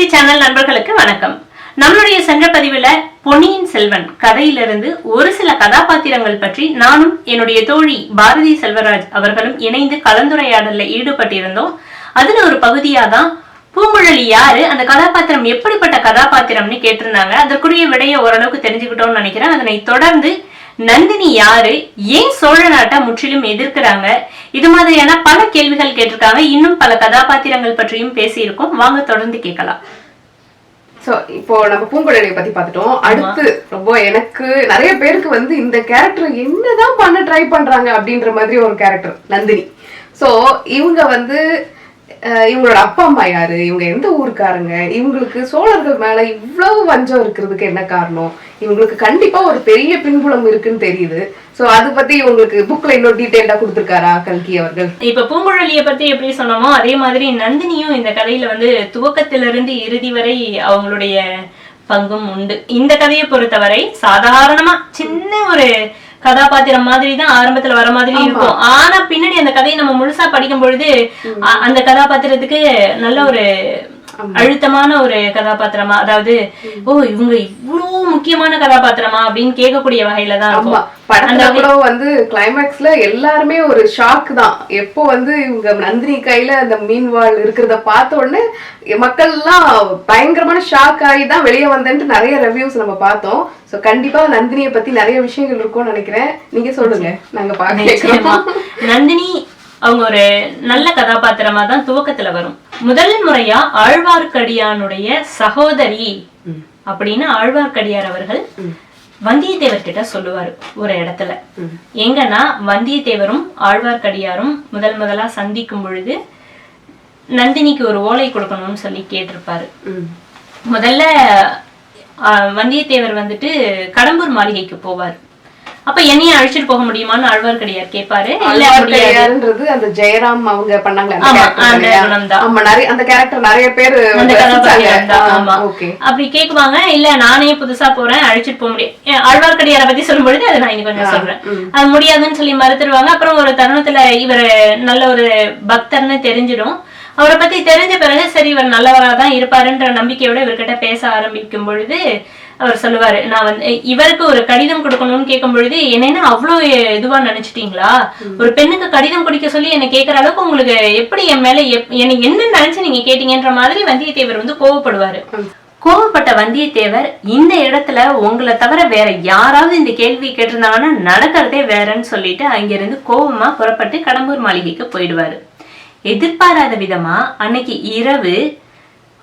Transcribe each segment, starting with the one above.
கல்வி சேனல் நண்பர்களுக்கு வணக்கம். நம்மளுடைய சென்ற பதிவுல பொன்னியின் செல்வன் கதையிலிருந்து ஒரு சில கதாபாத்திரங்கள் பற்றி நானும் என்னுடைய தோழி பாரதி செல்வராஜ் அவர்களும் இணைந்து கலந்துரையாடல்ல ஈடுபட்டிருந்தோம். அதுல ஒரு பகுதியா தான் பூங்குழலி யாரு அந்த கதாபாத்திரம் எப்படிப்பட்ட கதாபாத்திரம்னு கேட்டிருந்தாங்க. அதற்குரிய விடைய ஓரளவுக்கு தெரிஞ்சுக்கிட்டோம்னு நினைக்கிறேன். அதனை தொடர்ந்து நந்தினி யாரு? ஏன் சோழ நாட்டை முற்றிலும் எதிர்க்கிறாங்க? இது மாதிரியான பல கேள்விகள் கேட்டிருக்காங்க. இன்னும் பல கதாபாத்திரங்கள் பற்றியும் பேசியிருக்கோம். வாங்க தொடர்ந்து கேட்கலாம். சோ இப்போ நம்ம பூங்குழலியை பத்தி பார்த்துட்டோம். அடுத்து ரொம்ப எனக்கு நிறைய பேருக்கு வந்து இந்த கேரக்டர் என்னதான் பண்ண ட்ரை பண்றாங்க அப்படின்ற மாதிரி ஒரு கேரக்டர் நந்தினி. சோ இவங்க வந்து இவங்களோட அப்பா அம்மா யாரு? இவங்க எந்த ஊருக்காரங்க? இவங்களுக்கு சோழர்கள் மேல இவ்வளவு வஞ்சம் இருக்கிறதுக்கு என்ன காரணம்? இவங்களுக்கு கண்டிப்பா ஒரு பெரிய பின்புலம் இருக்குன்னு தெரியுது. சோ அது பத்தி உங்களுக்கு புக்ல இன்னொரு டீடைல்டா கொடுத்திருக்காரா கல்கி அவர்கள்? இப்ப பூங்குழலிய பத்தி எப்படி சொன்னோமோ அதே மாதிரி நந்தினியும் இந்த கதையில வந்து துவக்கத்திலிருந்து இறுதி வரை அவங்களுடைய பங்கும் உண்டு. இந்த கதையை பொறுத்தவரை சாதாரணமா சின்ன ஒரு கதாபாத்திரம் மாதிரி தான் ஆரம்பத்துல வர மாதிரி இருக்கும். ஆனா பின்னாடி அந்த கதையை நம்ம முழுசா படிக்கும் பொழுது அந்த கதாபாத்திரத்துக்கு நல்ல ஒரு அழுத்தமான ஒரு கதாபாத்திரமா அதாவது ஓ இவங்க இவ்வளவு முக்கியமான கதாபாத்திரமா அப்படின்னு கேட்கக்கூடிய வகையில தான் இருக்கும். படத்துல கூட வந்து கிளைமேக்ஸ்ல எல்லாருமே ஒரு ஷாக் தான். எப்போ வந்து இவங்க நந்தினி கையில அந்த மீன்வாள் இருக்கிறத பார்த்த உடனே மக்கள் எல்லாம் பயங்கரமான ஷாக் ஆகி தான் வெளியே வந்தேன்ட்டு நிறைய ரிவ்யூஸ் நம்ம பார்த்தோம். சோ கண்டிப்பா நந்தினியை பத்தி நிறைய விஷயங்கள் இருக்கும்னு நினைக்கிறேன். நீங்க சொல்லுங்க. நாங்க நிச்சயமா. பாக்க நந்தினி அவங்க ஒரு நல்ல கதாபாத்திரமா தான் துவக்கத்துல வரும். முதல் முறையா ஆழ்வார்க்கடியானுடைய சகோதரி அப்படின்னு ஆழ்வார்க்கடியார் அவர்கள் வந்தியத்தேவர் கிட்ட சொல்லுவாரு ஒரு இடத்துல. எங்கன்னா வந்தியத்தேவரும் ஆழ்வார்க்கடியாரும் முதல் முதலா சந்திக்கும் பொழுது நந்தினிக்கு ஒரு ஓலை கொடுக்கணும்னு சொல்லி கேட்டிருப்பாரு. முதல்ல வந்தியத்தேவர் வந்துட்டு கடம்பூர் மாளிகைக்கு போவார். அப்ப என்னையும் அழைச்சிட்டு போக முடியுமான்னு ஆழ்வார்க்கடியார் கேட்பாரு. அந்த ஜெயராம் அவங்க பண்ணாங்களே அந்த ஆமா, நிறைய கேரக்டர் நிறைய பேர் ஆமா. அப்படி கேக்குவாங்க இல்ல நானே புதுசா போறேன் அழைச்சிட்டு போக முடியும் ஆழ்வார்க்கடியாரை பத்தி சொல்லும் பொழுது அதை நான் இன்னும் கொஞ்சம் சொல்றேன். அது முடியாதுன்னு சொல்லி மறுத்துருவாங்க. அப்புறம் ஒரு தருணத்துல இவர் நல்ல ஒரு பக்தர்னு தெரிஞ்சிடும். அவரை பத்தி தெரிஞ்ச பிறகு சரி இவர் நல்லவரா தான் இருப்பாருன்ற நம்பிக்கையோட இவர்கிட்ட பேச ஆரம்பிக்கும் பொழுது அவர் சொல்லுவாரு நான் வந்து இவருக்கு ஒரு கடிதம் கொடுக்கணும்னு கேட்கும் பொழுது என்னன்னா அவ்வளோ இதுவா நினைச்சிட்டீங்களா? ஒரு பெண்ணுக்கு கடிதம் குடிக்க சொல்லி என்ன கேட்கற அளவுக்கு உங்களுக்கு எப்படி என் மேல என்னை என்ன நினைச்சு நீங்க கேட்டீங்கன்ற மாதிரி வந்தியத்தேவர் வந்து கோவப்படுவாரு. கோவப்பட்ட வந்தியத்தேவர் இந்த இடத்துல உங்களை தவிர வேற யாராவது இந்த கேள்வி கேட்டிருந்தாங்கன்னா நடக்கிறதே வேறன்னு சொல்லிட்டு அங்கிருந்து கோவமா புறப்பட்டு கடம்பூர் மாளிகைக்கு போயிடுவாரு. எதிர்பாராத விதமா அன்னைக்கு இரவு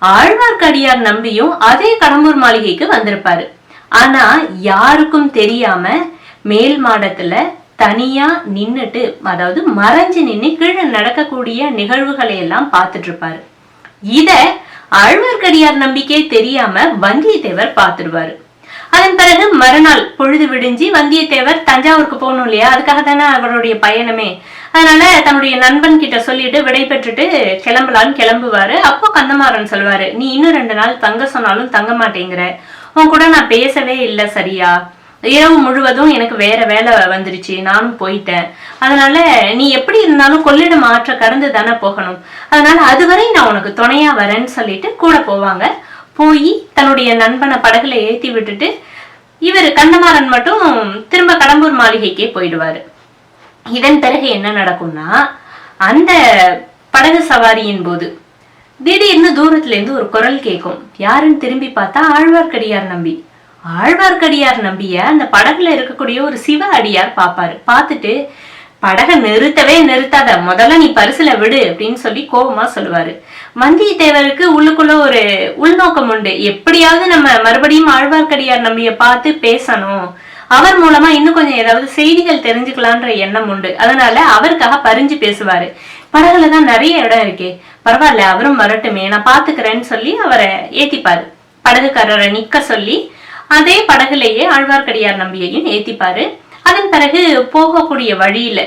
ஆழ்வார்க்கடியார் நம்பியும் அதே கடம்பூர் மாளிகைக்கு வந்திருப்பாரு. ஆனா யாருக்கும் தெரியாம மேல் மாடத்துல தனியா நின்னுட்டு அதாவது மறைஞ்சு நின்னு கீழே நடக்கக்கூடிய நிகழ்வுகளை எல்லாம் பார்த்துட்டு இருப்பாரு இத ஆழ்வார்க்கடியார் நம்பிக்கை தெரியாம வந்தியத்தேவர் பார்த்துருவாரு அதன் பிறகு மறுநாள் பொழுது விடிஞ்சு வந்தியத்தேவர் தஞ்சாவூருக்கு போகணும் இல்லையா? அதுக்காக தானே அவருடைய பயணமே. அதனால தன்னுடைய நண்பன் கிட்ட சொல்லிட்டு விடை பெற்றுட்டு கிளம்பலான்னு கிளம்புவாரு. அப்போ கந்தமாறன் சொல்வாரு நீ இன்னும் ரெண்டு நாள் தங்க சொன்னாலும் தங்க மாட்டேங்கிற. உன் கூட நான் பேசவே இல்லை சரியா? இரவு முழுவதும் எனக்கு வேற வேலை வந்துருச்சு நானும் போயிட்டேன். அதனால நீ எப்படி இருந்தாலும் கொள்ளிடம் ஆற்ற கடந்து தானே போகணும். அதனால அதுவரை நான் உனக்கு துணையா வரேன்னு சொல்லிட்டு கூட போவாங்க. போய் தன்னுடைய நண்பனை படகுல ஏத்தி விட்டுட்டு இவர் கந்தமாறன் மட்டும் திரும்ப கடம்பூர் மாளிகைக்கே போயிடுவாரு. இதன் பிறகு என்ன நடக்கும்னா அந்த படகு சவாரியின் போது திடீர்னு தூரத்துல இருந்து ஒரு குரல் கேட்கும். யாருன்னு திரும்பி பார்த்தா ஆழ்வார்க்கடியார் நம்பி. ஆழ்வார்க்கடியார் நம்பிய அந்த படகுல இருக்கக்கூடிய ஒரு சிவ அடியார் பாப்பாரு. பார்த்துட்டு படகை நிறுத்தவே நிறுத்தாத. முதல்ல நீ பரிசுல விடு அப்படின்னு சொல்லி கோபமா சொல்லுவாரு. வந்தியத்தேவருக்கு உள்ளுக்குள்ள ஒரு உள்நோக்கம் உண்டு. எப்படியாவது நம்ம மறுபடியும் ஆழ்வார்க்கடியார் நம்பிய பார்த்து பேசணும். அவர் மூலமா இன்னும் கொஞ்சம் ஏதாவது செய்திகள் தெரிஞ்சுக்கலான்ற எண்ணம் உண்டு. அதனால அவருக்காக பரிஞ்சு பேசுவாரு. படகுல தான் நிறைய இடம் இருக்கே. பரவாயில்ல அவரும் வரட்டுமே. நான் பாத்துக்கிறேன்னு சொல்லி அவரை ஏத்திப்பாரு. படகுக்காரரை நிக்க சொல்லி அதே படகுலேயே ஆழ்வார்க்கடியார் நம்பியையும் ஏத்திப்பாரு. அதன் பிறகு போகக்கூடிய வழியில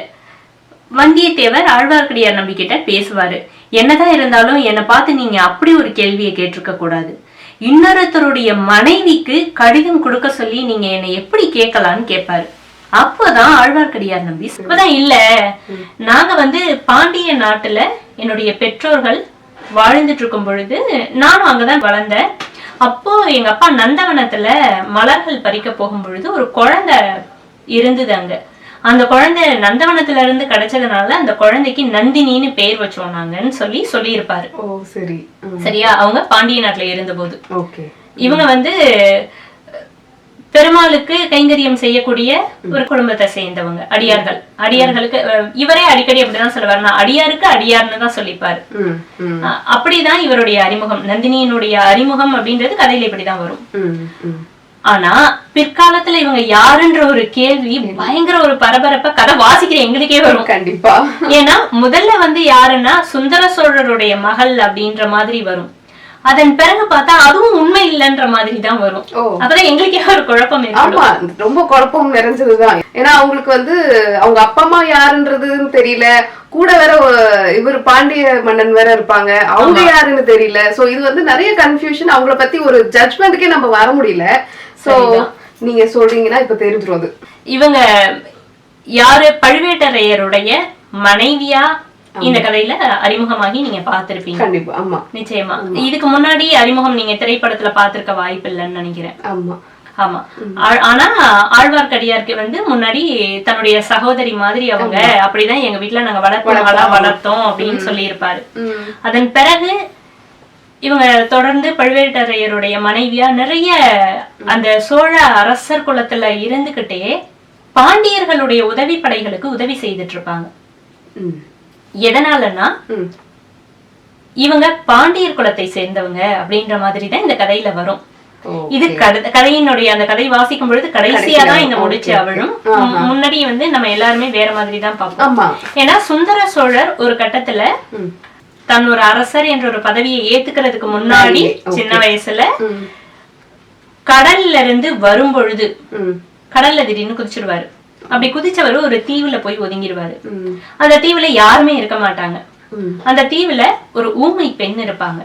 வந்தியத்தேவர் ஆழ்வார்க்கடியார் நம்பிக்கிட்ட பேசுவாரு. என்னதான் இருந்தாலும் என்னை பார்த்து நீங்க அப்படி ஒரு கேள்வியை கேட்டிருக்க கூடாது. இன்னொருத்தருடைய மனைவிக்கு கடிதம் கொடுக்க சொல்லி நீங்க என்னை எப்படி கேட்கலான்னு கேட்பாரு. அப்போதான் ஆழ்வார்க்கடியார் நம்பி அப்பதான் இல்ல. நாங்க வந்து பாண்டிய நாட்டுல என்னுடைய பெற்றோர்கள் வாழ்ந்துட்டு இருக்கும் பொழுது நானும் அங்கதான் வளர்ந்தேன். அப்போ எங்க அப்பா நந்தவனத்துல மலர்கள் பறிக்க போகும் பொழுது ஒரு குழந்தை இருந்தது அங்க. அந்த குழந்தை நந்தவனத்துல இருந்து கிடைச்சதுனால அந்த குழந்தைக்கு நந்தினின்னு பேர் வச்சோம் நாங்கன்னு சொல்லி சொல்லியிருப்பாரு. ஓ சரி. சரியா? அவங்க பாண்டிய நாட்டுல இருந்தபோது. ஓகே. இவங்க வந்து பெருமாளுக்கு கைங்கரியம் செய்யக்கூடிய ஒரு குடும்பத்தை சேர்ந்தவங்க அடியார்கள். அடியார்களுக்கு இவரே அடிக்கடி அப்படிதான் சொல்லுவார் நான் அடியாருக்கு அடியார்னு தான் சொல்லிப்பாரு. அப்படிதான் இவருடைய அறிமுகம். நந்தினியினுடைய அறிமுகம் அப்படின்றது கதையில இப்படிதான் வரும். ஆனா பிற்காலத்துல இவங்க யாருன்ற ஒரு கேள்வி பயங்கர ஒரு பரபரப்ப கதை வாசிக்கிற எங்களுக்கே வரும். கண்டிப்பா. ஏன்னா முதல்ல வந்து யாருன்னா சுந்தர சோழருடைய மகள் அப்படின்ற மாதிரி வரும். அதன் பிறகு பார்த்தா அதுவும் உண்மை இல்லைன்ற மாதிரி தான் வரும். அப்பதான் எங்களுக்கே ஒரு குழப்பம் ஆமா ரொம்ப குழப்பம் நிறைஞ்சதுதான். ஏன்னா அவங்களுக்கு வந்து அவங்க அப்பா அம்மா யாருன்றதுன்னு தெரியல. கூட வேற இவர் பாண்டிய மன்னன் வேற இருப்பாங்க. அவங்க யாருன்னு தெரியல. சோ இது வந்து நிறைய கன்ஃபியூஷன் அவங்கள பத்தி ஒரு ஜட்மெண்ட்டுக்கே நம்ம வர முடியல. சோ நீங்க சொல்றீங்கன்னா இப்ப தெரிஞ்சிரும் அது. இவங்க யாரு? பழுவேட்டரையருடைய மனைவியா? இந்த கதையில அறிமுகமாகி நீங்க பார்த்திருப்பீங்க. கண்டிப்பா ஆமா. நிச்சயமா. இதுக்கு முன்னாடி அறிமுகம் நீங்க திரைப்படத்துல பார்த்திருக்க வாய்ப்பு இல்லைன்னு நினைக்கிறேன். ஆமா. ஆமா. ஆனா ஆழ்வார்க்கடியாருக்கு வந்து முன்னாடி தன்னுடைய சகோதரி மாதிரி அவங்க அப்படிதான் எங்க வீட்ல நாங்க வளர்ப்பவங்களா வளர்த்தோம். அப்படின்னு சொல்லியிருப்பாரு. ம். அதன் பிறகு இவங்க தொடர்ந்து பழுவேட்டரையருடைய மனைவியா நிறைய அந்த சோழ அரசர் குலத்துல இருந்துகிட்டே பாண்டியர்களுடைய உதவி படைகளுக்கு உதவி செய்துட்டு இருப்பாங்க எதனாலன்னா இவங்க பாண்டியர் குலத்தை சேர்ந்தவங்க அப்படின்ற மாதிரி தான் இந்த கதையில வரும். இது கத- கதையினுடைய அந்த கதை வாசிக்கும் பொழுது கடைசியா தான் இந்த முடிச்சு அவளும் முன்னாடி வந்து நம்ம எல்லாருமே வேற மாதிரி தான் பார்ப்போம் ஏன்னா சுந்தர சோழர் ஒரு கட்டத்துல தன் ஒரு அரசர் என்ற ஒரு பதவியை ஏத்துக்கிறதுக்கு முன்னாடி. சின்ன வயசுல கடல்ல இருந்து வரும் பொழுது ம். கடல்ல திடீர்னு குதிச்சிருவாரு. அப்படி குதிச்சவரு ஒரு தீவுல போய் ஒதுங்கிடுவாரு அந்த தீவுல யாருமே இருக்க மாட்டாங்க. அந்த தீவுல ஒரு ஊமை பெண் இருப்பாங்க.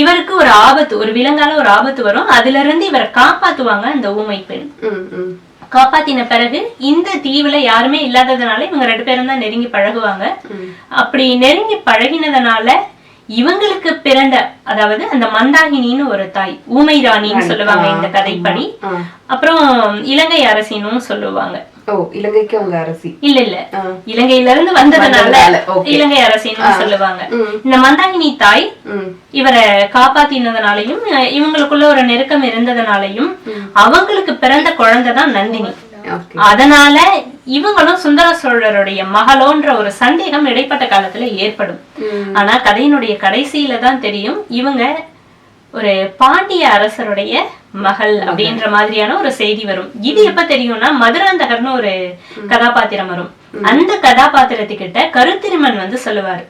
இவருக்கு ஒரு ஆபத்து ஒரு விலங்கால ஒரு ஆபத்து வரும். அதுல இருந்து இவரை காப்பாத்துவாங்க அந்த ஊமை பெண். காப்பாத்தின பிறகு இந்த தீவுல யாருமே இல்லாததுனால இவங்க ரெண்டு பேரும் தான் நெருங்கி பழகுவாங்க. அப்படி நெருங்கி பழகினதுனால இவங்களுக்கு பிறந்த அதாவது அந்த மந்தாகினின்னு ஒரு தாய் ஊமை ராணின்னு சொல்லுவாங்க இந்த கதைப்படி. அப்புறம் இலங்கை அரசினும் சொல்லுவாங்க. ஓ இலங்கைக்கு அவங்க அரசி. இல்ல இல்ல. இலங்கையில இருந்து வந்ததுனால. இலங்கை அரசினும் சொல்லுவாங்க. இந்த மந்தாகினி தாய் இவரை காப்பாத்தினதுனாலையும் இவங்களுக்குள்ள ஒரு நெருக்கம் இருந்ததுனாலையும் அவங்களுக்கு பிறந்த குழந்தை தான் நந்தினி. அதனால இவங்களும் சுந்தர சோழருடைய மகளோன்ற ஒரு சந்தேகம் இடைப்பட்ட காலத்துல ஏற்படும். ஆனா கதையினுடைய கடைசியில தான் தெரியும் இவங்க ஒரு பாண்டிய அரசருடைய மகள் அப்படின்ற மாதிரியான ஒரு செய்தி வரும். இது எப்ப தெரியும்னா மதுராந்தகர்னு ஒரு கதாபாத்திரம் வரும். அந்த கதாபாத்திரத்துக்கிட்ட கருத்திருமன் வந்து சொல்லுவாரு.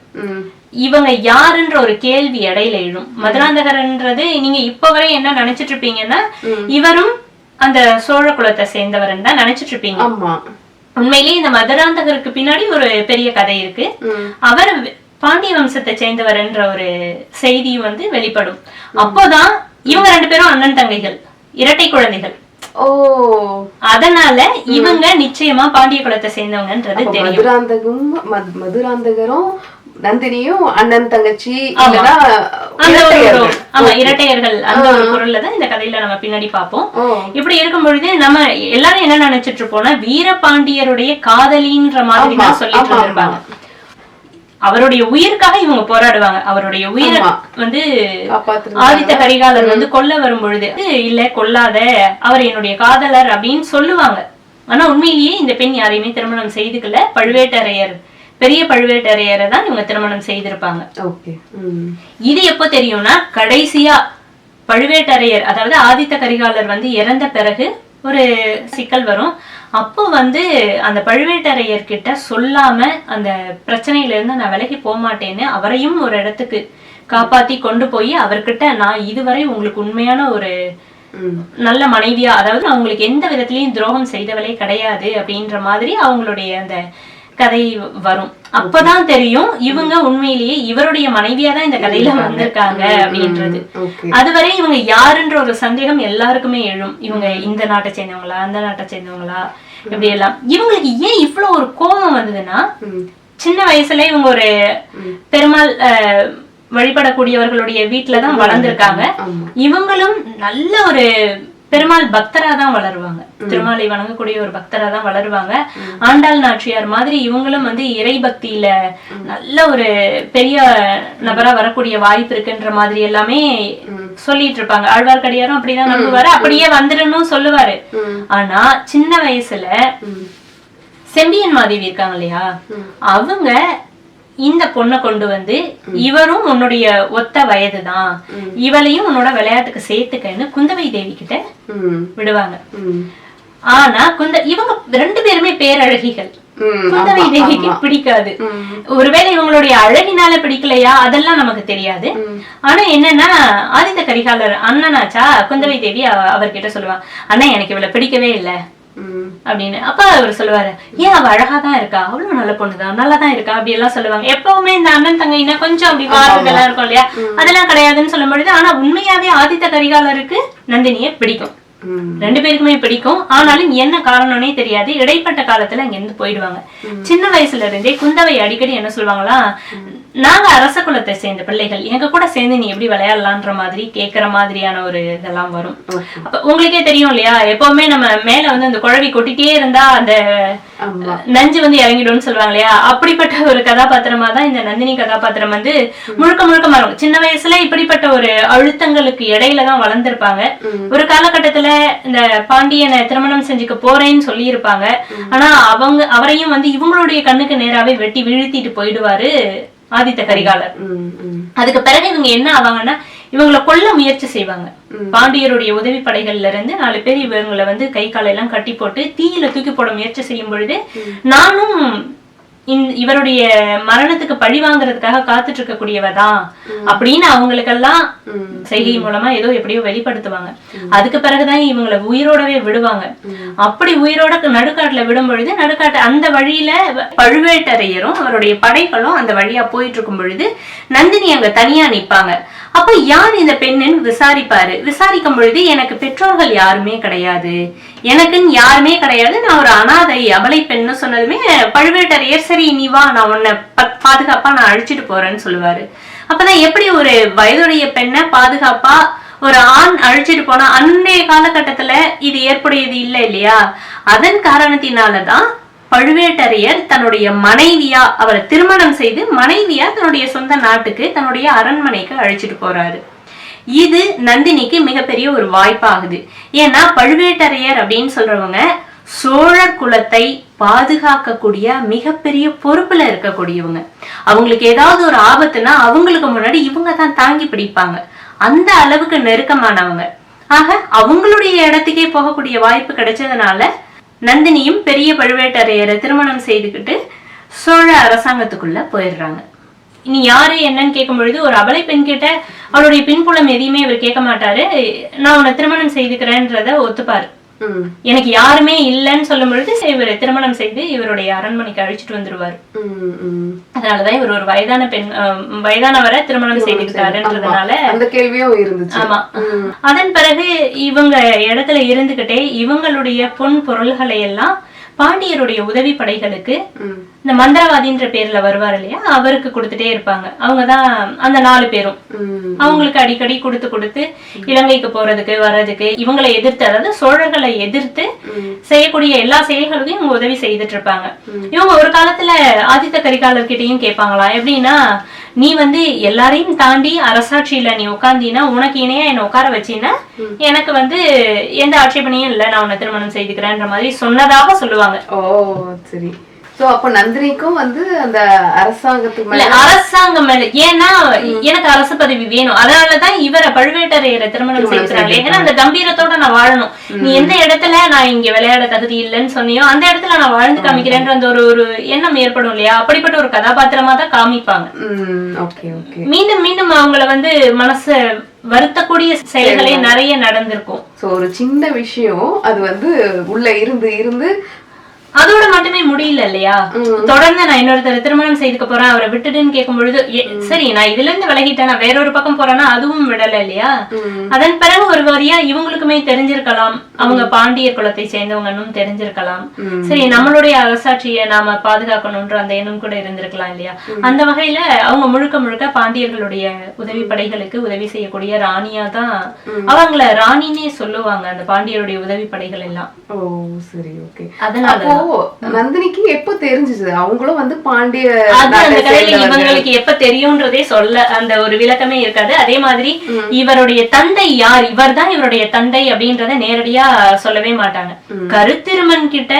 இவங்க யாருன்ற ஒரு கேள்வி இடையில எழும். மதுராந்தகர்ன்றது நீங்க இப்ப வரை என்ன நினைச்சிட்டு இருப்பீங்கன்னா இவரும் அந்த சோழ குலத்தை சேர்ந்தவர்னு தான் நினைச்சிட்டு இருப்பீங்க ஆமா. உண்மையிலேயே இந்த மதுராந்தகருக்கு பின்னாடி ஒரு பெரிய கதை இருக்கு. அவர் பாண்டிய வம்சத்தை சேர்ந்தவர்ன்ற ஒரு செய்தி வந்து வெளிப்படும். அப்போதான் இவங்க ரெண்டு பேரும் அண்ணன் தங்கைகள் இரட்டை குழந்தைகள். ஓ. அதனால இவங்க நிச்சயமா பாண்டிய குலத்தை சேர்ந்தவங்கன்றது தெரியும். மதுராந்தகம் மதுராந்தகரும் நந்தினியும் அண்ணன் தங்கச்சி இல்லனா அந்த ஒரு இரட்டையர்கள். ஆமா இரட்டையர்கள். அந்த ஒரு பொருள்ல தான் இந்த கதையில நம்ம பின்னாடி பார்ப்போம். ஓ. இப்படி இருக்கும் பொழுது நம்ம எல்லாரும் என்ன நினைச்சிட்டு இருப்போம்னா வீரபாண்டியருடைய காதலின்ற மாதிரி தான் சொல்லிட்டு ஆமா, இருந்திருப்பாங்க. அவருடைய உயிருக்காக இவங்க போராடுவாங்க. அவருடைய உயிரை. வந்து ஆதித்த கரிகாலர் வந்து கொல்ல வரும் பொழுது இல்ல கொல்லாத. அவர் என்னுடைய காதலர் அப்படின்னு சொல்லுவாங்க. ஆனா உண்மையிலேயே இந்த பெண் யாரையுமே திருமணம் செய்துக்கல. பழுவேட்டரையர் பெரிய பழுவேட்டரையரை தான் இவங்க திருமணம் செய்திருப்பாங்க. ஓகே. இது எப்போ தெரியும்னா கடைசியா பழுவேட்டரையர் அதாவது ஆதித்த கரிகாலர் வந்து இறந்த பிறகு ஒரு சிக்கல் வரும். அப்போ வந்து அந்த பழுவேட்டரையர் கிட்ட சொல்லாம அந்த பிரச்சனையில இருந்து நான் விலகி போக மாட்டேன்னு அவரையும் ஒரு இடத்துக்கு காப்பாத்தி கொண்டு போய் அவர்கிட்ட நான் இதுவரை உங்களுக்கு உண்மையான ஒரு நல்ல மனைவியா அதாவது நான் உங்களுக்கு எந்த விதத்திலயும் துரோகம் செய்தவளே கிடையாது அப்படின்ற மாதிரி அவங்களுடைய அந்த கதை வரும். அப்பதான் தெரியும் இவங்க உண்மையிலேயே இவருடைய மனைவியா தான் இந்த கதையில வந்திருக்காங்க அப்படின்றது. அதுவரை இவங்க யாருன்ற ஒரு சந்தேகம் எல்லாருக்குமே எழும். இவங்க இந்த நாட்டை சேர்ந்தவங்களா அந்த நாட்டை சேர்ந்தவங்களா இப்படி எல்லாம். இவங்களுக்கு ஏன் இவ்வளவு ஒரு கோபம் வந்ததுன்னா சின்ன வயசுல இவங்க ஒரு பெருமாள் அஹ், வழிபடக்கூடியவர்களுடைய வீட்டுல தான் வளர்ந்திருக்காங்க. இவங்களும் நல்ல ஒரு பெருமாள் பக்தரா தான் வளருவாங்க திருமாலை வணங்கக்கூடிய ஒரு பக்தரா தான் வளருவாங்க ஆண்டாள் நாச்சியார் மாதிரி இவங்களும் வந்து இறை பக்தியில நல்ல ஒரு பெரிய நபரா வரக்கூடிய வாய்ப்பு இருக்குன்ற மாதிரி எல்லாமே சொல்லிட்டு இருப்பாங்க. ஆழ்வார்க்கடியாரும் அப்படிதான் நம்புவாரு. அப்படியே வந்துடணும் சொல்லுவாரு. ஆனா சின்ன வயசுல. செம்பியன் மாதேவி இருக்காங்க இல்லையா? அவங்க இந்த பொண்ணை கொண்டு வந்து இவரும் உன்னுடைய ஒத்த வயதுதான் இவளையும் உன்னோட விளையாட்டுக்கு சேர்த்துக்கன்னு குந்தவை தேவி கிட்ட. விடுவாங்க. ஆனா குந்த இவங்க ரெண்டு பேருமே பேரழகிகள். குந்தவை தேவிக்கு. பிடிக்காது. ஒருவேளை இவங்களுடைய அழகினால பிடிக்கலையா அதெல்லாம் நமக்கு தெரியாது ஆனா என்னன்னா ஆதித்த கரிகாலர் அண்ணனாச்சா குந்தவை தேவி அவ- அவர்கிட்ட சொல்லுவாங்க அண்ணா எனக்கு இவளை பிடிக்கவே இல்லை. அப்படின்னு. அப்ப அவர் சொல்லுவாரு ஏன் அவ அழகா தான் இருக்கா? அவ்வளவு நல்ல பொண்ணுதான் நல்லா தான் இருக்கா? அப்படி எல்லாம் சொல்லுவாங்க. எப்பவுமே இந்த அண்ணன் தங்கைனா கொஞ்சம் அப்படி வார்த்தைகள்லாம் இருக்கும் இல்லையா? அதெல்லாம் கிடையாதுன்னு சொல்லும் பொழுது ஆனா உண்மையாவே ஆதித்த கரிகாலருக்கு நந்தினிய பிடிக்கும். ரெண்டு பேருக்குமே பிடிக்கும். ஆனாலும் என்ன காரணம்னே தெரியாது. இடைப்பட்ட காலத்துல அங்க இருந்து போயிடுவாங்க சின்ன வயசுல இருந்தே குந்தவை அடிக்கடி என்ன சொல்லுவாங்களா? நாங்க அரச குலத்தை சேர்ந்த பிள்ளைகள். எங்க கூட சேர்ந்து நீ எப்படி விளையாடலான்ற மாதிரி கேக்குற மாதிரியான ஒரு இதெல்லாம் வரும். அப்ப உங்களுக்கே தெரியும் இல்லையா? எப்பவுமே நம்ம மேல வந்து அந்த குழவி கொட்டிட்டே இருந்தா அந்த நஞ்சு வந்து இறங்கிடும்னு சொல்லுவாங்க இல்லையா? அப்படிப்பட்ட ஒரு கதாபாத்திரமா தான் இந்த நந்தினி கதாபாத்திரம் வந்து முழுக்க முழுக்க மாறும். சின்ன வயசுல இப்படிப்பட்ட ஒரு அழுத்தங்களுக்கு இடையில தான் வளர்ந்திருப்பாங்க. ஒரு காலகட்டத்துல இந்த பாண்டியனை திருமணம் செஞ்சுக்க போறேன்னு சொல்லி இருப்பாங்க ஆனா அவங்க அவரையும் வந்து இவங்களுடைய கண்ணுக்கு நேராவே வெட்டி வீழ்த்திட்டு போயிடுவாரு. ஆதித்த கரிகாலர். அதுக்கு பிறகு இவங்க என்ன ஆவாங்கன்னா இவங்கள கொல்ல முயற்சி செய்வாங்க. பாண்டியருடைய உதவி படைகள்ல இருந்து நாலு பேர் இவங்களை வந்து கை காலை எல்லாம் கட்டி போட்டு தீயில தூக்கி போட முயற்சி செய்யும் பொழுது நானும் இவருடைய மரணத்துக்கு பழி வாங்குறதுக்காக காத்துட்டு இருக்கக்கூடியவ தான் அப்படின்னு அவங்களுக்கெல்லாம் செய்கை மூலமா ஏதோ எப்படியோ வெளிப்படுத்துவாங்க. அதுக்கு பிறகுதான் இவங்களை உயிரோடவே விடுவாங்க. அப்படி உயிரோட நடுக்காட்டுல விடும் பொழுது நடுக்காட்டு அந்த வழியில பழுவேட்டரையரும் அவருடைய படைகளும் அந்த வழியா போயிட்டு இருக்கும் பொழுது நந்தினி அங்க தனியா நிப்பாங்க. அப்ப யார் இந்த பெண்ணுன்னு விசாரிப்பாரு? விசாரிக்கும் பொழுது எனக்கு பெற்றோர்கள் யாருமே கிடையாது. எனக்குன்னு யாருமே கிடையாது. நான் ஒரு அனாதை அபலை பெண்ணு சொன்னதுமே பழுவேட்டரையர் சரி நீ வா நான் உன்னை பாதுகாப்பா நான் அழிச்சிட்டு போறேன்னு சொல்லுவாரு. அப்பதான் எப்படி ஒரு வயதுடைய பெண்ணை பாதுகாப்பா ஒரு ஆண் அழிச்சிட்டு போனா அன்றைய காலகட்டத்துல இது ஏற்புடையது இல்லை இல்லையா? அதன் காரணத்தினாலதான் பழுவேட்டரையர் தன்னுடைய மனைவியா அவரை திருமணம் செய்து மனைவியா தன்னுடைய சொந்த நாட்டுக்கு தன்னுடைய அரண்மனைக்கு அழைச்சிட்டு போறாரு. இது நந்தினிக்கு மிகப்பெரிய ஒரு வாய்ப்பாகுது. ஏன்னா பழுவேட்டரையர் அப்படின்னு சொல்றவங்க சோழர் குலத்தை பாதுகாக்கக்கூடிய மிகப்பெரிய பொறுப்புல இருக்கக்கூடியவங்க. அவங்களுக்கு ஏதாவது ஒரு ஆபத்துனா அவங்களுக்கு முன்னாடி இவங்க தான் தாங்கி பிடிப்பாங்க. அந்த அளவுக்கு நெருக்கமானவங்க. ஆக அவங்களுடைய இடத்துக்கே போகக்கூடிய வாய்ப்பு கிடைச்சதுனால நந்தினியும் பெரிய பழுவேட்டரையரை திருமணம் செய்துக்கிட்டு சோழ அரசாங்கத்துக்குள்ள போயிடுறாங்க. இனி யாரு என்னன்னு கேட்கும் பொழுது ஒரு அபலை பெண் கிட்ட அவருடைய பின்புலம் எதையுமே இவர் கேட்க மாட்டாரு. நான் உன்னை திருமணம் செய்துக்கிறேன்றத ஒத்துப்பாரு. எனக்கு யாருமே இல்லைன்னு சொல்லும் பொழுது இவர் திருமணம் செய்து இவருடைய அரண்மனைக்கு அழைச்சிட்டு வந்துருவாரு. அதனாலதான் இவர் ஒரு வயதான பெண் வயதானவரை திருமணம் செய்துக்கிட்டாருன்றதுனால அந்த கேள்வியும் இருந்துச்சு. ஆமா. அதன் பிறகு இவங்க இடத்துல இருந்துகிட்டே இவங்களுடைய பொன் பொருள்களை எல்லாம் பாண்டியருடைய உதவி படைகளுக்கு. இந்த மந்திரவாதின்ற பேர்ல வருவார் இல்லையா? அவருக்கு கொடுத்துட்டே இருப்பாங்க. அவங்கதான் அந்த நாலு பேரும். அவங்களுக்கு அடிக்கடி கொடுத்து கொடுத்து இலங்கைக்கு போறதுக்கு வர்றதுக்கு இவங்களை எதிர்த்து அதாவது சோழர்களை எதிர்த்து செய்யக்கூடிய எல்லா செயல்களுக்கும் இவங்க உதவி செய்துட்டு இருப்பாங்க. இவங்க ஒரு காலத்துல ஆதித்த கரிகாலர்கிட்டயும் கேட்பாங்களா எப்படின்னா நீ வந்து எல்லாரையும் தாண்டி அரசாட்சியில நீ உட்கார்ந்தீன்னா உனக்கு இணையா என்ன உட்கார வச்சீன்னா எனக்கு வந்து எந்த ஆட்சேபனையும் இல்ல நான் உன்னை திருமணம் செய்துக்கிறேன்ற மாதிரி சொன்னதாக சொல்லுவாங்க. ஓ சரி. சோ அப்ப நந்தினிக்கும் வந்து அந்த அரசாங்கத்துக்கு மேல அரசாங்கம் மேல. ஏன்னா எனக்கு அரசு பதவி வேணும். அதனாலதான் இவரை பழுவேட்டரையரை திருமணம் செய்கிறாங்களே ஏன்னா அந்த கம்பீரத்தோட நான் வாழணும். நீ எந்த இடத்துல நான் இங்க விளையாட தகுதி இல்லைன்னு சொன்னியோ அந்த இடத்துல நான் வாழ்ந்து காமிக்கிறேன்ற அந்த ஒரு ஒரு எண்ணம் ஏற்படும் இல்லையா? அப்படிப்பட்ட ஒரு கதாபாத்திரமா தான் காமிப்பாங்க. ம் ஓகே ஓகே. மீண்டும் மீண்டும் அவங்கள வந்து மனச வருத்தக்கூடிய செயல்களே நிறைய நடந்திருக்கும். ஒரு சின்ன விஷயம். அது வந்து உள்ள இருந்து இருந்து அதோட மட்டுமே முடியல இல்லையா? தொடர்ந்து நான் இன்னொருத்தர் திருமணம் செய்துக்க போறேன் அவரை விட்டுடுன்னு கேட்கும் பொழுது சரி நான் இதுல இருந்து விலகிட்டேன் நான் வேற ஒரு பக்கம் போறேன்னா அதுவும் விடல இல்லையா? அதன் பிறகு ஒரு வரியா இவங்களுக்குமே தெரிஞ்சிருக்கலாம். அவங்க பாண்டியர் குலத்தை சேர்ந்தவங்கன்னு தெரிஞ்சிருக்கலாம். சரி நம்மளுடைய அரசாட்சியை நாம பாதுகாக்கணும்ன்ற அந்த எண்ணம் கூட இருந்திருக்கலாம் இல்லையா? அந்த வகையில அவங்க முழுக்க முழுக்க பாண்டியர்களுடைய உதவி படைகளுக்கு உதவி செய்யக்கூடிய ராணியா தான் அவங்கள ராணினே சொல்லுவாங்க அந்த பாண்டியருடைய உதவி படைகள் எல்லாம். ஓ சரி ஓகே. அதனால நந்தினிக்கு எப்போ தெரிஞ்சுச்சு அவங்களும் வந்து பாண்டிய அந்த கதையில. இவங்களுக்கு எப்ப தெரியும்ன்றதே சொல்ல அந்த ஒரு விளக்கமே இருக்காது. அதே மாதிரி இவருடைய தந்தை யார்? இவர்தான் இவருடைய தந்தை அப்படின்றத நேரடியா சொல்லவே மாட்டாங்க. கருத்திருமன் கிட்ட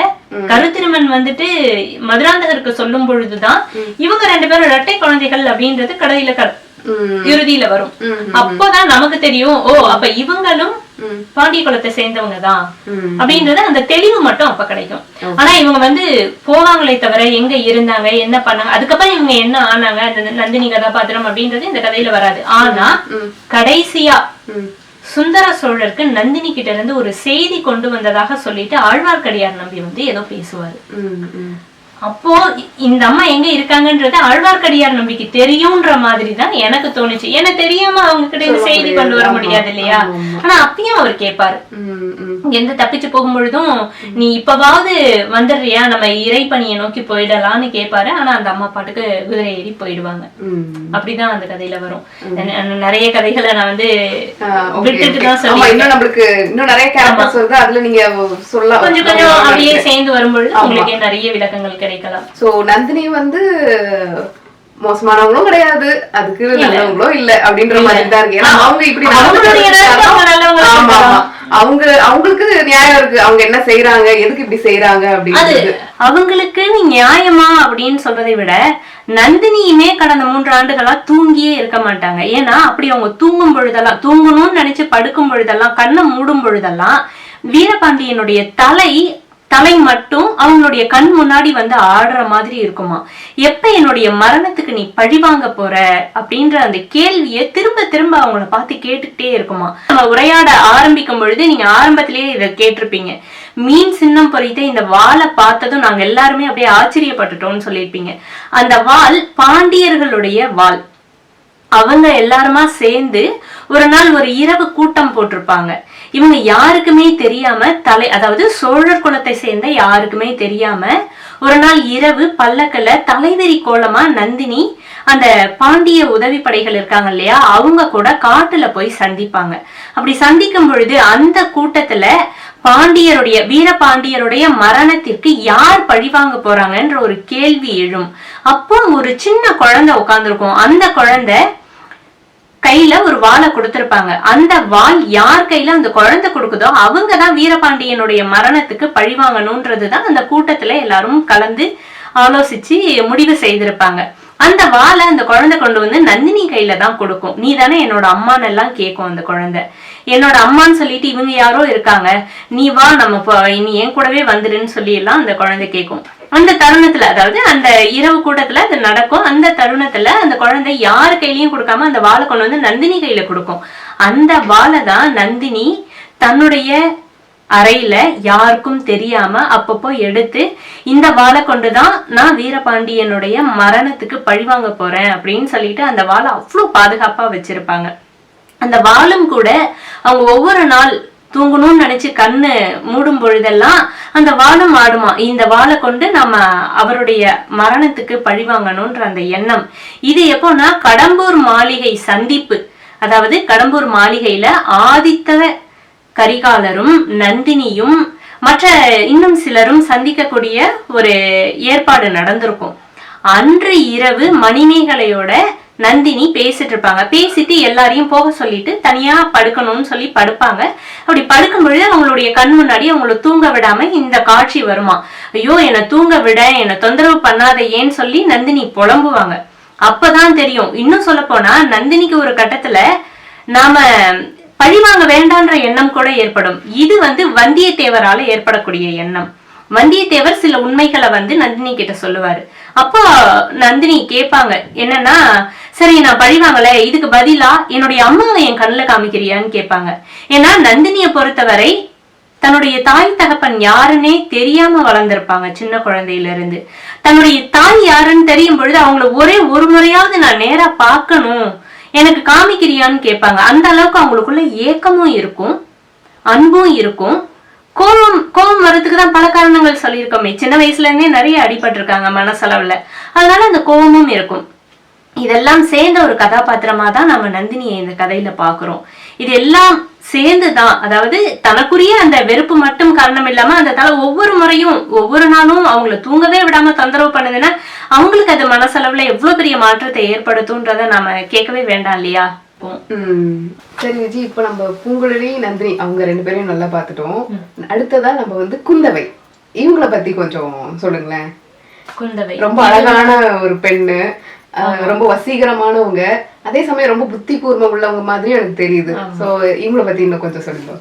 கருத்திருமன் வந்துட்டு மதுராந்தகருக்கு சொல்லும் பொழுதுதான் இவங்க ரெண்டு பேரும் இரட்டை குழந்தைகள் அப்படின்றது கடையில இறுதியில வரும். அப்போதான் நமக்கு தெரியும் ஓ அப்ப இவங்களும். பாண்டிய குலத்தை சேர்ந்தவங்க தான். அப்படின்றது அந்த தெளிவு மட்டும் அப்ப கிடைக்கும். ஆனா இவங்க வந்து போவாங்களே தவிர எங்க இருந்தாங்க என்ன பண்ணாங்க அதுக்கப்புறம் இவங்க என்ன ஆனாங்க அந்த நந்தினி கதாபாத்திரம் அப்படின்றது இந்த கதையில வராது. ஆனா கடைசியா. சுந்தர சோழருக்கு நந்தினி கிட்ட இருந்து ஒரு செய்தி கொண்டு வந்ததாக சொல்லிட்டு ஆழ்வார்க்கடியார் நம்பி வந்து ஏதோ பேசுவாரு. அப்போ இந்த அம்மா எங்க இருக்காங்கன்றது ஆழ்வார்க்கடியார் நம்பிக்கை தெரியும்ன்ற மாதிரி தான் எனக்கு தோணுச்சு. ஏன்னா தெரியாம அவங்க கிட்ட செய்தி கொண்டு வர முடியாது. இல்லையா? ஆனா அப்பயும் அவர் கேட்பாரு எந்த தப்பிச்சு போகும் பொழுதும் நீ இப்பவாவது வந்துடுறியா? நம்ம இறைப்பணியை நோக்கி போயிடலாம்னு கேட்பாரு. ஆனா அந்த அம்மா பாட்டுக்கு குதிரை ஏறி போயிடுவாங்க. அப்படிதான் அந்த கதையில வரும். நிறைய கதைகளை நான் வந்து விட்டுட்டு. தான் இன்னும் நம்மளுக்கு இன்னும் நிறைய கேரக்டர்ஸ் வருது. அதுல நீங்க சொல்ல கொஞ்சம் கொஞ்சம் அப்படியே சேர்ந்து வரும்பொழுது உங்களுக்கு நிறைய விளக்கங்கள் கிடைக்கலாம். சோ நந்தினி வந்து மோசமானவங்களும் கிடையாது. அதுக்கு நல்லவங்களும் இல்ல அப்படின்ற மாதிரி தான் இருக்கு. ஏன்னா அவங்க இப்படி அவங்க அவங்களுக்கு நியாயம் இருக்கு. அவங்க என்ன செய்யறாங்க எதுக்கு இப்படி செய்யறாங்க அப்படின்னு அவங்களுக்கு நீ நியாயமா அப்படின்னு சொல்றதை விட நந்தினியுமே கடந்த மூன்று ஆண்டுகளா தூங்கியே இருக்க மாட்டாங்க. ஏன்னா அப்படி அவங்க தூங்கும் பொழுதெல்லாம் தூங்கணும்னு நினைச்சு படுக்கும் பொழுதெல்லாம் கண்ணை மூடும் பொழுதெல்லாம் வீரபாண்டியனுடைய தலை தலை மட்டும் அவங்களுடைய கண் முன்னாடி வந்து ஆடுற மாதிரி இருக்குமா? எப்ப என்னுடைய மரணத்துக்கு நீ பழிவாங்க போற? அப்படின்ற அந்த கேள்வியை திரும்ப திரும்ப அவங்கள பார்த்து கேட்டுக்கிட்டே இருக்குமா? நம்ம உரையாட ஆரம்பிக்கும் பொழுது நீங்க ஆரம்பத்திலேயே இதை கேட்டிருப்பீங்க. மீன் சின்னம் பொறித்த இந்த வாளை பார்த்ததும் நாங்க எல்லாருமே அப்படியே ஆச்சரியப்பட்டுட்டோம்னு சொல்லியிருப்பீங்க. அந்த வாள் பாண்டியர்களுடைய வாள். அவங்க எல்லாருமா சேர்ந்து ஒரு நாள் ஒரு இரவு கூட்டம் போட்டிருப்பாங்க. இவங்க யாருக்குமே தெரியாம தலை அதாவது சோழர் குலத்தை சேர்ந்த யாருக்குமே தெரியாம ஒரு நாள் இரவு பல்லக்கல்ல தலைவெறி கோலமா நந்தினி அந்த பாண்டிய உதவி படைகள் இருக்காங்க இல்லையா அவங்க கூட காட்டுல போய் சந்திப்பாங்க. அப்படி சந்திக்கும் பொழுது அந்த கூட்டத்துல பாண்டியருடைய வீரபாண்டியருடைய மரணத்திற்கு யார் பழிவாங்க போறாங்கன்ற ஒரு கேள்வி எழும். அப்போ ஒரு சின்ன குழந்தை உட்கார்ந்துருக்கும். அந்த குழந்தை கையில ஒரு வாழை கொடுத்திருப்பாங்க. அந்த வாள் யார் கையில அந்த குழந்தை கொடுக்குதோ அவங்க தான் வீரபாண்டியனுடைய மரணத்துக்கு பழிவாங்கணும்ன்றது தான் அந்த கூட்டத்துல எல்லாரும் கலந்து ஆலோசிச்சு முடிவு செய்திருப்பாங்க. அந்த வாளை அந்த குழந்தை கொண்டு வந்து நந்தினி கையில தான் கொடுக்கும். நீ தானே என்னோட அம்மான்னு எல்லாம் கேட்கும் அந்த குழந்தை. என்னோட அம்மான்னு சொல்லிட்டு இவங்க யாரோ இருக்காங்க. நீ வா நம்ம நீ என் கூடவே வந்துடுன்னு சொல்லி எல்லாம் அந்த குழந்தை கேட்கும் அந்த தருணத்துல அதாவது அந்த இரவு கூட்டத்துல அது நடக்கும். அந்த தருணத்துல அந்த குழந்தை யார் கையிலயும் கொடுக்காம அந்த வாழை கொண்டு வந்து நந்தினி கையில கொடுக்கும். அந்த வாழை தான் நந்தினி தன்னுடைய அறையில யாருக்கும் தெரியாம அப்பப்போ எடுத்து இந்த வாழை கொண்டுதான் நான் வீரபாண்டியனுடைய மரணத்துக்கு பழிவாங்க போறேன் அப்படின்னு சொல்லிட்டு அந்த வாழை அவ்வளோ பாதுகாப்பா வச்சிருப்பாங்க. அந்த வாழும் கூட அவங்க ஒவ்வொரு நாள் தூங்கணும்னு நினைச்சு கண்ணு மூடும் பொழுதெல்லாம் அந்த வாளும் ஆடுமா? இந்த வாழை கொண்டு நம்ம அவருடைய மரணத்துக்கு பழிவாங்கணும்ன்ற அந்த எண்ணம். இது எப்போன்னா கடம்பூர் மாளிகை சந்திப்பு. அதாவது கடம்பூர் மாளிகையில ஆதித்த கரிகாலரும் நந்தினியும் மற்ற இன்னும் சிலரும் சந்திக்கக்கூடிய ஒரு ஏற்பாடு நடந்திருக்கும். அன்று இரவு மணிமேகலையோட நந்தினி பேசிட்டு இருப்பாங்க பேசிட்டு எல்லாரையும் போக சொல்லிட்டு தனியா படுக்கணும்னு சொல்லி படுப்பாங்க. அப்படி படுக்கும் பொழுது அவங்களுடைய கண் முன்னாடி அவங்கள தூங்க விடாம இந்த காட்சி வருமா. ஐயோ என்னை தூங்க விட என்னை தொந்தரவு பண்ணாத ஏன்னு சொல்லி நந்தினி புலம்புவாங்க. அப்பதான் தெரியும். இன்னும் சொல்ல போனா நந்தினிக்கு ஒரு கட்டத்துல நாம பழிவாங்க வேண்டான்ற எண்ணம் கூட ஏற்படும். இது வந்து வந்தியத்தேவரால ஏற்படக்கூடிய எண்ணம். வந்தியத்தேவர் சில உண்மைகளை வந்து நந்தினி கிட்ட சொல்லுவாரு. அப்போ நந்தினி கேட்பாங்க என்னன்னா சரி நான் பழிவாங்கல இதுக்கு பதிலா என்னுடைய அம்மாவை என் கண்ணில் காமிக்கிறியான்னு கேட்பாங்க. ஏன்னா நந்தினியை பொறுத்தவரை தன்னுடைய தாய் தகப்பன் யாருன்னே தெரியாம வளர்ந்திருப்பாங்க சின்ன குழந்தையில இருந்து தன்னுடைய தாய் யாருன்னு தெரியும் பொழுது அவங்கள ஒரே ஒரு முறையாவது நான் நேரா பார்க்கணும் எனக்கு காமிக்கிறியான்னு கேட்பாங்க. அந்த அளவுக்கு அவங்களுக்குள்ள ஏக்கமும் இருக்கும் அன்பும் இருக்கும். கோபம் கோபம் வர்றதுக்கு தான் பல காரணங்கள் சொல்லியிருக்கோமே. சின்ன வயசுல இருந்தே நிறைய அடிபட்டிருக்காங்க மனசளவுல. அதனால அந்த கோபமும் இருக்கும். இதெல்லாம் சேர்ந்த ஒரு கதாபாத்திரமா தான் நம்ம நந்தினியை இந்த கதையில பாக்குறோம் இது எல்லாம் சேர்ந்து தான் அதாவது தனக்குரிய அந்த வெறுப்பு மட்டும் காரணம் இல்லாம அந்த தலை ஒவ்வொரு முறையும் ஒவ்வொரு நாளும் அவங்கள தூங்கவே விடாம தொந்தரவு பண்ணுதுன்னா அவங்களுக்கு அது மனசளவுல எவ்வளவு பெரிய மாற்றத்தை ஏற்படுத்தும்ன்றத நாம கேட்கவே வேண்டாம் இல்லையா? ம். சரி விஜி இப்போ நம்ம பூங்குழலி நந்தினி அவங்க ரெண்டு பேரையும் நல்லா பார்த்துட்டோம். அடுத்ததா நம்ம வந்து குந்தவை. இவங்கள பத்தி கொஞ்சம் சொல்லுங்களேன். குந்தவை. ரொம்ப அழகான ஒரு பெண்ணு. ரொம்ப வசீகரமானவங்க. அதே சமயம் ரொம்ப புத்தி கூர்மம் உள்ளவங்க மாதிரி எனக்கு தெரியுது. சோ இவங்கள பத்தி இன்னும் கொஞ்சம் சொல்லுங்க.